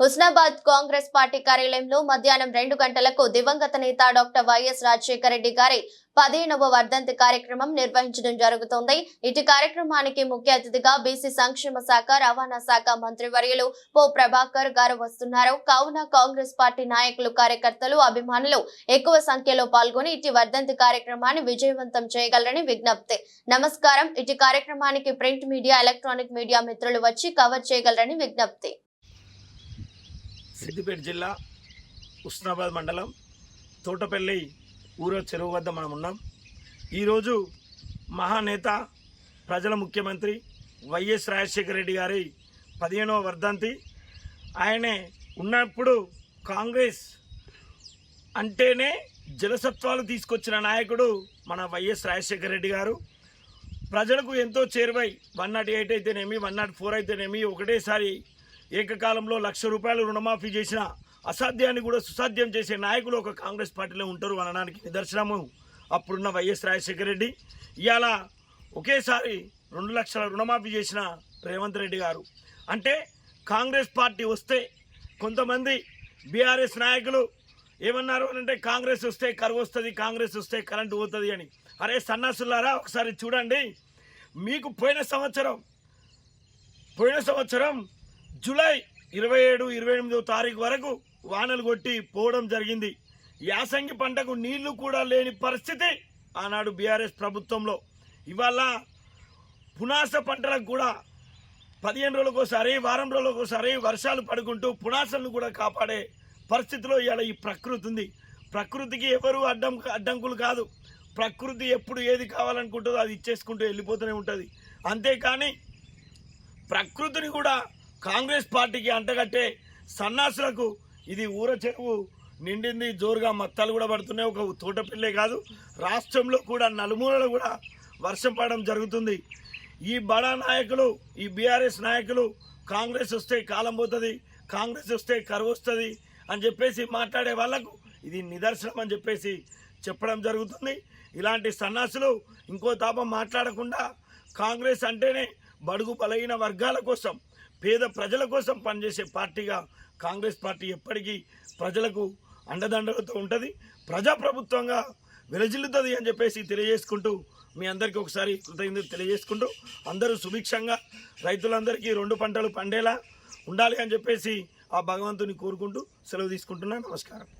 Husnabad Congress party కార్యాలయంలో మధ్యాహ్నం రెండు గంటలకు దివంగత నేత డాక్టర్ వైఎస్ రాజశేఖర రెడ్డి గారి పదిహేనవ వర్ధంతి కార్యక్రమం నిర్వహించడం జరుగుతోంది. ఇటు కార్యక్రమానికి ముఖ్య అతిథిగా బీసీ సంక్షేమ శాఖ రవాణా శాఖ మంత్రి వర్యులు పో ప్రభాకర్ గారు వస్తున్నారు. కావున కాంగ్రెస్ పార్టీ నాయకులు కార్యకర్తలు అభిమానులు ఎక్కువ సంఖ్యలో పాల్గొని ఇటు వర్ధంతి కార్యక్రమాన్ని విజయవంతం చేయగలరని విజ్ఞప్తి. నమస్కారం. ఇటు కార్యక్రమానికి ప్రింట్ మీడియా ఎలక్ట్రానిక్ మీడియా మిత్రులు వచ్చి కవర్ చేయగలరని విజ్ఞప్తి. సిద్దిపేట జిల్లా ఉస్నాబాద్ మండలం తోటపల్లి ఊరో చెరువు వద్ద మనం ఉన్నాం. ఈరోజు మహానేత ప్రజల ముఖ్యమంత్రి వైఎస్ రాజశేఖర రెడ్డి గారి పదిహేనవ వర్ధంతి. ఆయనే ఉన్నప్పుడు కాంగ్రెస్ అంటేనే జలసత్వాలు తీసుకొచ్చిన నాయకుడు మన వైఎస్ రాజశేఖర రెడ్డి గారు. ప్రజలకు ఎంతో చేరువై వన్ నాట్ ఎయిట్ అయితేనేమి వన్ నాట్ ఫోర్ అయితేనేమి ఒకటేసారి ఏకకాలంలో లక్ష రూపాయలు రుణమాఫీ చేసిన అసాధ్యాన్ని కూడా సుసాధ్యం చేసే నాయకులు ఒక కాంగ్రెస్ పార్టీలో ఉంటారు అనడానికి నిదర్శనము. అప్పుడున్న వైఎస్ రాజశేఖర రెడ్డి. ఇవాళ ఒకేసారి రెండు లక్షల రుణమాఫీ చేసిన రేవంత్ రెడ్డి గారు. అంటే కాంగ్రెస్ పార్టీ వస్తే కొంతమంది బీఆర్ఎస్ నాయకులు ఏమన్నారు అంటే కాంగ్రెస్ వస్తే కరువు వస్తుంది కాంగ్రెస్ వస్తే కరెంటు పోతుంది అని. అరే సన్నాసులారా ఒకసారి చూడండి. మీకు పోయిన సంవత్సరం పోయిన సంవత్సరం జూలై ఇరవై ఏడు ఇరవై ఎనిమిదో తారీఖు వరకు వానలు కొట్టి పోవడం జరిగింది. యాసంగి పంటకు నీళ్ళు కూడా లేని పరిస్థితి ఆనాడు బీఆర్ఎస్ ప్రభుత్వంలో. ఇవాళ పునాస పంటలకు కూడా పదిహేను రోజులకోసారి వారం రోజులకోసారి వర్షాలు పడుకుంటూ పునాసలను కూడా కాపాడే పరిస్థితిలో ఇవాళ ఈ ప్రకృతి ఉంది. ప్రకృతికి ఎవరు అడ్డం అడ్డంకులు కాదు. ప్రకృతి ఎప్పుడు ఏది కావాలనుకుంటుందో అది ఇచ్చేసుకుంటూ వెళ్ళిపోతూనే ఉంటుంది. అంతేకాని ప్రకృతిని కూడా కాంగ్రెస్ పార్టీకి అంటగట్టే సన్నాసులకు ఇది ఊర చెరువు నిండింది జోరుగా మత్తాలు కూడా పడుతున్నాయి. ఒక తోటపిల్లే కాదు రాష్ట్రంలో కూడా నలుమూలలో కూడా వర్షం పడడం జరుగుతుంది. ఈ బడా నాయకులు ఈ బీఆర్ఎస్ నాయకులు కాంగ్రెస్ వస్తే కాలం పోతుంది కాంగ్రెస్ వస్తే కరువు వస్తుంది అని చెప్పేసి మాట్లాడే వాళ్ళకు ఇది నిదర్శనం అని చెప్పేసి చెప్పడం జరుగుతుంది. ఇలాంటి సన్నాసులు ఇంకో తాపం మాట్లాడకుండా కాంగ్రెస్ అంటేనే బడుగు బలహీన వర్గాల కోసం పేద ప్రజల కోసం పనిచేసే పార్టీగా కాంగ్రెస్ పార్టీ ఎప్పటికీ ప్రజలకు అండదండలతో ఉంటుంది. ప్రజాప్రభుత్వంగా విరజిల్లుతుంది అని చెప్పేసి తెలియజేసుకుంటూ మీ అందరికీ ఒకసారి కృతజ్ఞత తెలియజేసుకుంటూ అందరూ సుభిక్షంగా రైతులందరికీ రెండు పంటలు పండేలా ఉండాలి అని చెప్పేసి ఆ భగవంతుని కోరుకుంటూ సెలవు తీసుకుంటున్నాను నమస్కారం.